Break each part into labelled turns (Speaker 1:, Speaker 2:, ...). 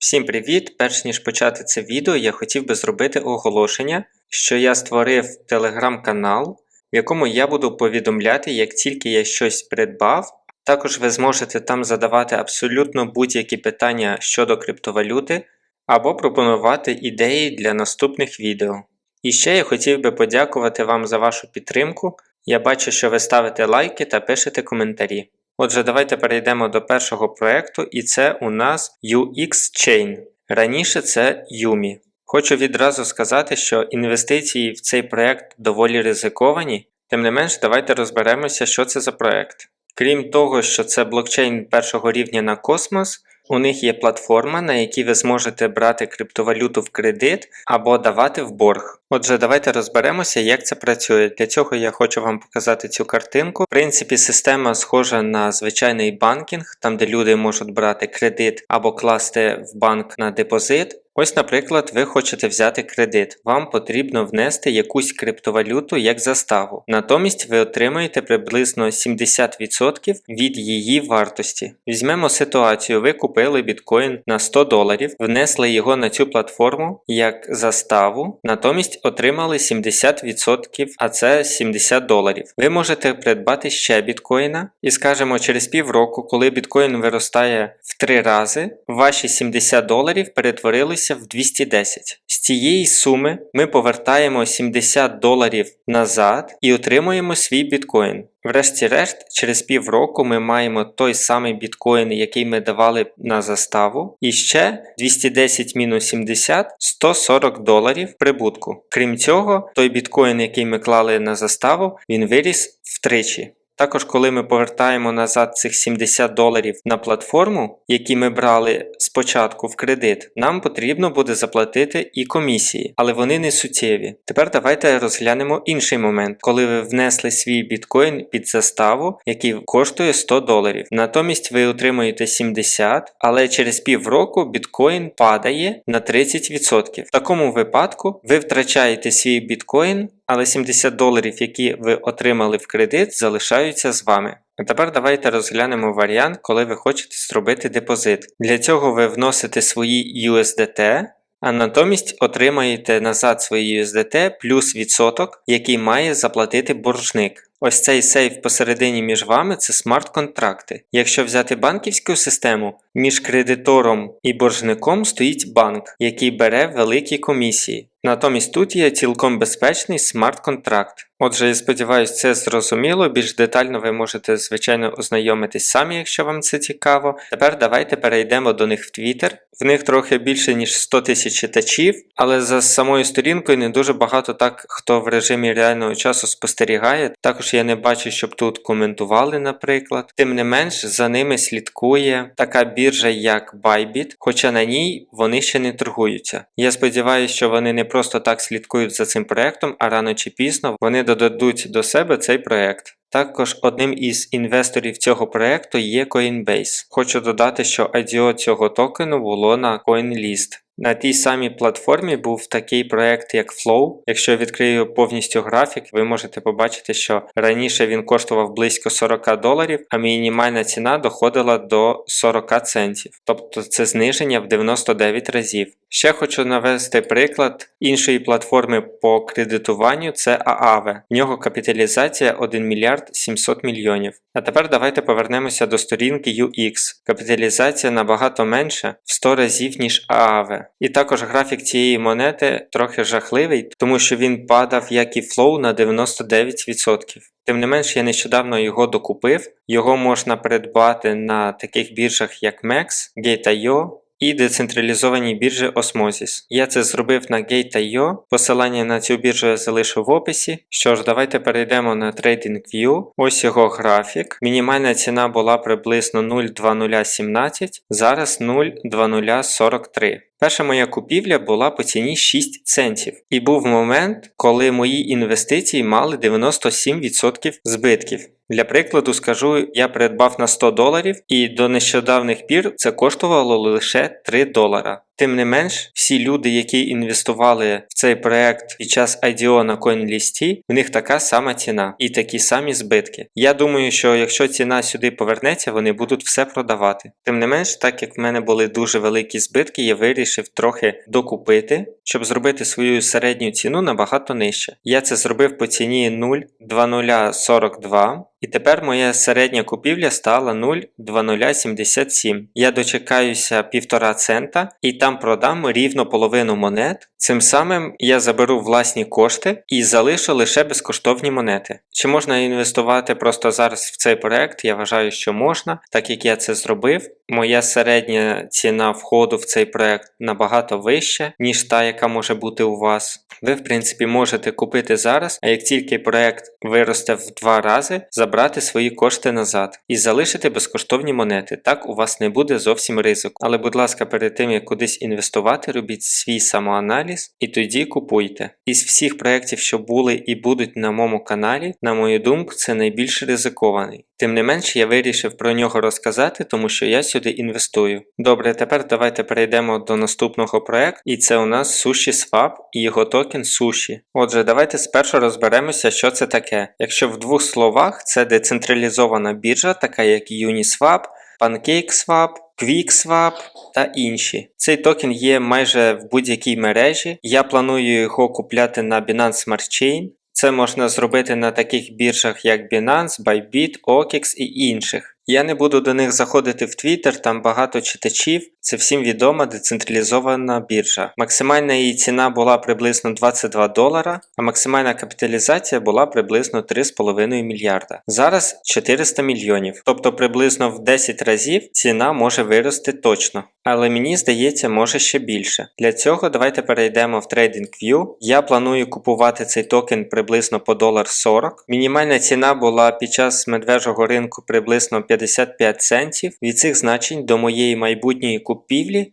Speaker 1: Всім привіт! Перш ніж почати це відео, я хотів би зробити оголошення, що я створив телеграм-канал, в якому я буду повідомляти, як тільки я щось придбав. Також ви зможете там задавати абсолютно будь-які питання щодо криптовалюти або пропонувати ідеї для наступних відео. І ще я хотів би подякувати вам за вашу підтримку. Я бачу, що ви ставите лайки та пишете коментарі. Отже, давайте перейдемо до першого проєкту, і це у нас UX Chain. Раніше це Yumi. Хочу відразу сказати, що інвестиції в цей проєкт доволі ризиковані, тим не менш, давайте розберемося, що це за проєкт. Крім того, що це блокчейн першого рівня на космос, у них є платформа, на якій ви зможете брати криптовалюту в кредит або давати в борг. Отже, давайте розберемося, як це працює. Для цього я хочу вам показати цю картинку. В принципі, система схожа на звичайний банкінг, там де люди можуть брати кредит або класти в банк на депозит. Ось, наприклад, ви хочете взяти кредит. Вам потрібно внести якусь криптовалюту як заставу. Натомість ви отримаєте приблизно 70% від її вартості. Візьмемо ситуацію, ви купили біткоін на 100 доларів, внесли його на цю платформу як заставу, натомість отримали 70%, а це 70 доларів. Ви можете придбати ще біткоїна і скажемо, через півроку, коли біткоін виростає в 3 рази, ваші 70 доларів перетворилися в 210. З цієї суми ми повертаємо 70 доларів назад і отримуємо свій біткоін. Врешті-решт, через півроку ми маємо той самий біткоін, який ми давали на заставу, і ще 210 мінус 70 140 доларів прибутку. Крім цього, той біткоін, який ми клали на заставу, він виріс втричі. Також, коли ми повертаємо назад цих 70 доларів на платформу, які ми брали спочатку в кредит, нам потрібно буде заплатити і комісії, але вони не суттєві. Тепер давайте розглянемо інший момент, коли ви внесли свій біткоін під заставу, який коштує 100 доларів. Натомість ви отримуєте 70, але через півроку біткоін падає на 30%. В такому випадку ви втрачаєте свій біткоін але 70 доларів, які ви отримали в кредит, залишаються з вами. А тепер давайте розглянемо варіант, коли ви хочете зробити депозит. Для цього ви вносите свої USDT, а натомість отримаєте назад свої USDT плюс відсоток, який має заплатити боржник. Ось цей сейф посередині між вами це смарт-контракти. Якщо взяти банківську систему, між кредитором і боржником стоїть банк, який бере великі комісії. Натомість тут є цілком безпечний смарт-контракт. Отже, я сподіваюся, це зрозуміло. Більш детально ви можете, звичайно, ознайомитись самі, якщо вам це цікаво. Тепер давайте перейдемо до них в Twitter. В них трохи більше, ніж 100 тисяч читачів, але за самою сторінкою не дуже багато так, хто в режимі реального часу спостерігає. Також я не бачу, щоб тут коментували, наприклад. Тим не менш, за ними слідкує така біржа, як Bybit, хоча на ній вони ще не торгуються. Я сподіваюся, що вони не просто так слідкують за цим проектом, а рано чи пізно вони додадуть до себе цей проект. Також одним із інвесторів цього проекту є Coinbase. Хочу додати, що IDO цього токену було на CoinList. На тій самій платформі був такий проект, як Flow. Якщо я відкрию повністю графік, ви можете побачити, що раніше він коштував близько 40 доларів, а мінімальна ціна доходила до 40 центів. Тобто це зниження в 99 разів. Ще хочу навести приклад іншої платформи по кредитуванню це Aave. В нього капіталізація 1 мільярд 700 мільйонів. А тепер давайте повернемося до сторінки UX. Капіталізація набагато менша в 100 разів, ніж Aave. І також графік цієї монети трохи жахливий, тому що він падав, як і Flow, на 99%. Тим не менш, я нещодавно його докупив. Його можна придбати на таких біржах, як MEX, Gate.io і децентралізованій біржі Osmosis. Я це зробив на Gate.io, посилання на цю біржу я залишу в описі. Що ж, давайте перейдемо на TradingView. Ось його графік. Мінімальна ціна була приблизно 0,2017, зараз 0,2043. Перша моя купівля була по ціні 6 центів. І був момент, коли мої інвестиції мали 97% збитків. Для прикладу скажу, я придбав на 100 доларів і до нещодавних пір це коштувало лише 3 долара. Тим не менш, всі люди, які інвестували в цей проект під час IDO на CoinList, в них така сама ціна і такі самі збитки. Я думаю, що якщо ціна сюди повернеться, вони будуть все продавати. Тим не менш, так як в мене були дуже великі збитки, я вирішив трохи докупити, щоб зробити свою середню ціну набагато нижче. Я це зробив по ціні 0,2042. І тепер моя середня купівля стала 0,2077. Я дочекаюся півтора цента і там продам рівно половину монет. Цим самим я заберу власні кошти і залишу лише безкоштовні монети. Чи можна інвестувати просто зараз в цей проект? Я вважаю, що можна, так як я це зробив. Моя середня ціна входу в цей проект набагато вища, ніж та, яка може бути у вас. Ви, в принципі, можете купити зараз, а як тільки проект виросте в два рази, забрати свої кошти назад і залишити безкоштовні монети. Так у вас не буде зовсім ризику. Але, будь ласка, перед тим як кудись інвестувати, робіть свій самоаналіз і тоді купуйте. Із всіх проєктів, що були і будуть на моєму каналі, на мою думку, це найбільш ризикований. Тим не менш, я вирішив про нього розказати, тому що я сюди інвестую. Добре, тепер давайте перейдемо до наступного проекту, і це у нас SushiSwap і його токен Sushi. Отже, давайте спершу розберемося, що це таке. Якщо в двох словах, це децентралізована біржа, така як Uniswap, PancakeSwap, QuickSwap та інші. Цей токен є майже в будь-якій мережі. Я планую його купляти на Binance Smart Chain. Це можна зробити на таких біржах, як Binance, Bybit, OKX і інших. Я не буду до них заходити в Twitter, там багато читачів. Це всім відома децентралізована біржа. Максимальна її ціна була приблизно 22 долара, а максимальна капіталізація була приблизно 3,5 мільярда. Зараз 400 мільйонів, тобто приблизно в 10 разів ціна може вирости точно. Але мені здається, може ще більше. Для цього давайте перейдемо в TradingView. Я планую купувати цей токен приблизно по долар 40. Мінімальна ціна була під час медвежого ринку приблизно 55 центів. Від цих значень до моєї майбутньої купівлі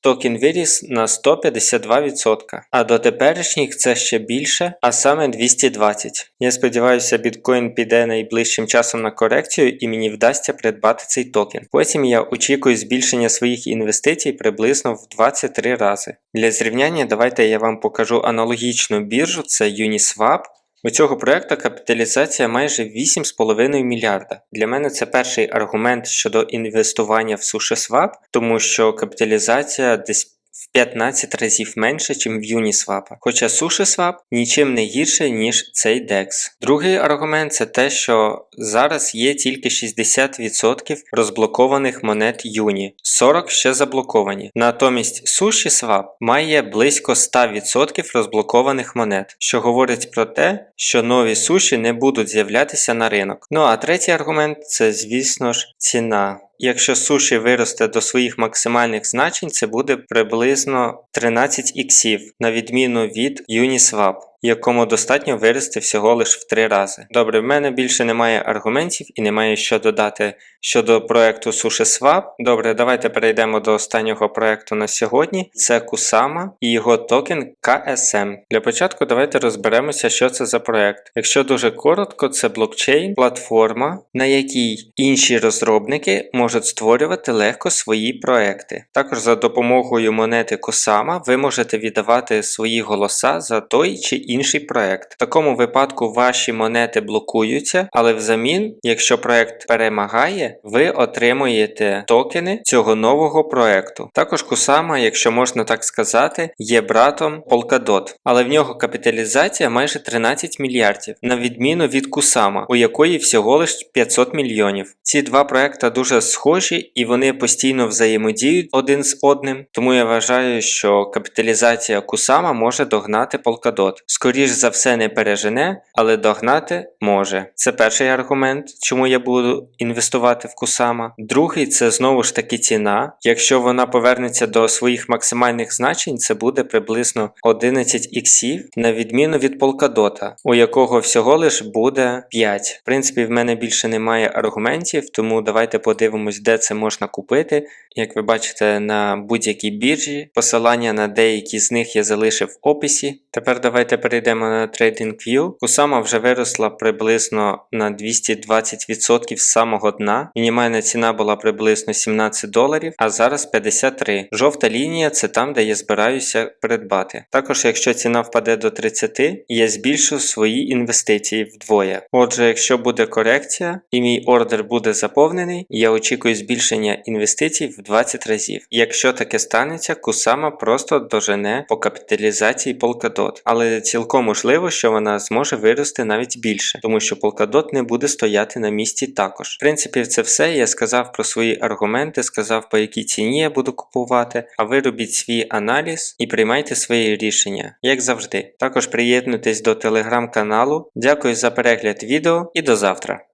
Speaker 1: токен виріс на 152%, а до теперішніх це ще більше, а саме 220. Я сподіваюся, біткоін піде найближчим часом на корекцію і мені вдасться придбати цей токен. Потім я очікую збільшення своїх інвестицій приблизно в 23 рази. Для зрівняння давайте я вам покажу аналогічну біржу, це Uniswap. У цього проекту капіталізація майже 8,5 мільярда. Для мене це перший аргумент щодо інвестування в SushiSwap, тому що капіталізація десь в 15 разів менше, ніж в Uniswap. Хоча SushiSwap нічим не гірше, ніж цей DEX. Другий аргумент це те, що зараз є тільки 60% розблокованих монет Uni, 40 ще заблоковані. Натомість SushiSwap має близько 100% розблокованих монет, що говорить про те, що нові суші не будуть з'являтися на ринок. Ну а третій аргумент це, звісно ж, ціна. Якщо суші виросте до своїх максимальних значень, це буде приблизно 13 іксів, на відміну від Uniswap, якому достатньо вирости всього лише в 3 рази. Добре, в мене більше немає аргументів і немає що додати щодо проекту SushiSwap. Добре, давайте перейдемо до останнього проекту на сьогодні. Це Kusama і його токен KSM. Для початку давайте розберемося, що це за проект. Якщо дуже коротко, це блокчейн, платформа, на якій інші розробники можуть створювати легко свої проекти. Також за допомогою монети Kusama ви можете віддавати свої голоса за той чи інший проект. В такому випадку ваші монети блокуються, але взамін, якщо проект перемагає, ви отримуєте токени цього нового проекту. Також Kusama, якщо можна так сказати, є братом Polkadot, але в нього капіталізація майже 13 мільярдів, на відміну від Kusama, у якої всього лише 500 мільйонів. Ці два проекти дуже схожі і вони постійно взаємодіють один з одним, тому я вважаю, що капіталізація Kusama може догнати Polkadot. Скоріш за все не пережене, але догнати може. Це перший аргумент, чому я буду інвестувати в Kusama. Другий це знову ж таки ціна. Якщо вона повернеться до своїх максимальних значень, це буде приблизно 11 іксів, на відміну від Polkadot, у якого всього лиш буде 5. В принципі, в мене більше немає аргументів, тому давайте подивимось, де це можна купити. Як ви бачите, на будь-якій біржі. Посилання на деякі з них я залишив в описі. Тепер давайте перейдемо на TradingView. Кусама вже виросла приблизно на 220% з самого дна. Мінімальна ціна була приблизно 17 доларів, а зараз 53. Жовта лінія це там, де я збираюся придбати. Також, якщо ціна впаде до 30, я збільшу свої інвестиції вдвоє. Отже, якщо буде корекція і мій ордер буде заповнений, я очікую збільшення інвестицій в 20 разів. Якщо таке станеться, Кусама просто дожене по капіталізації Polkadot, але цілком можливо, що вона зможе вирости навіть більше, тому що Polkadot не буде стояти на місці також. В принципі, це все. Я сказав про свої аргументи, сказав по якій ціні я буду купувати, а ви робіть свій аналіз і приймайте свої рішення, як завжди. Також приєднуйтесь до телеграм-каналу. Дякую за перегляд відео і до завтра.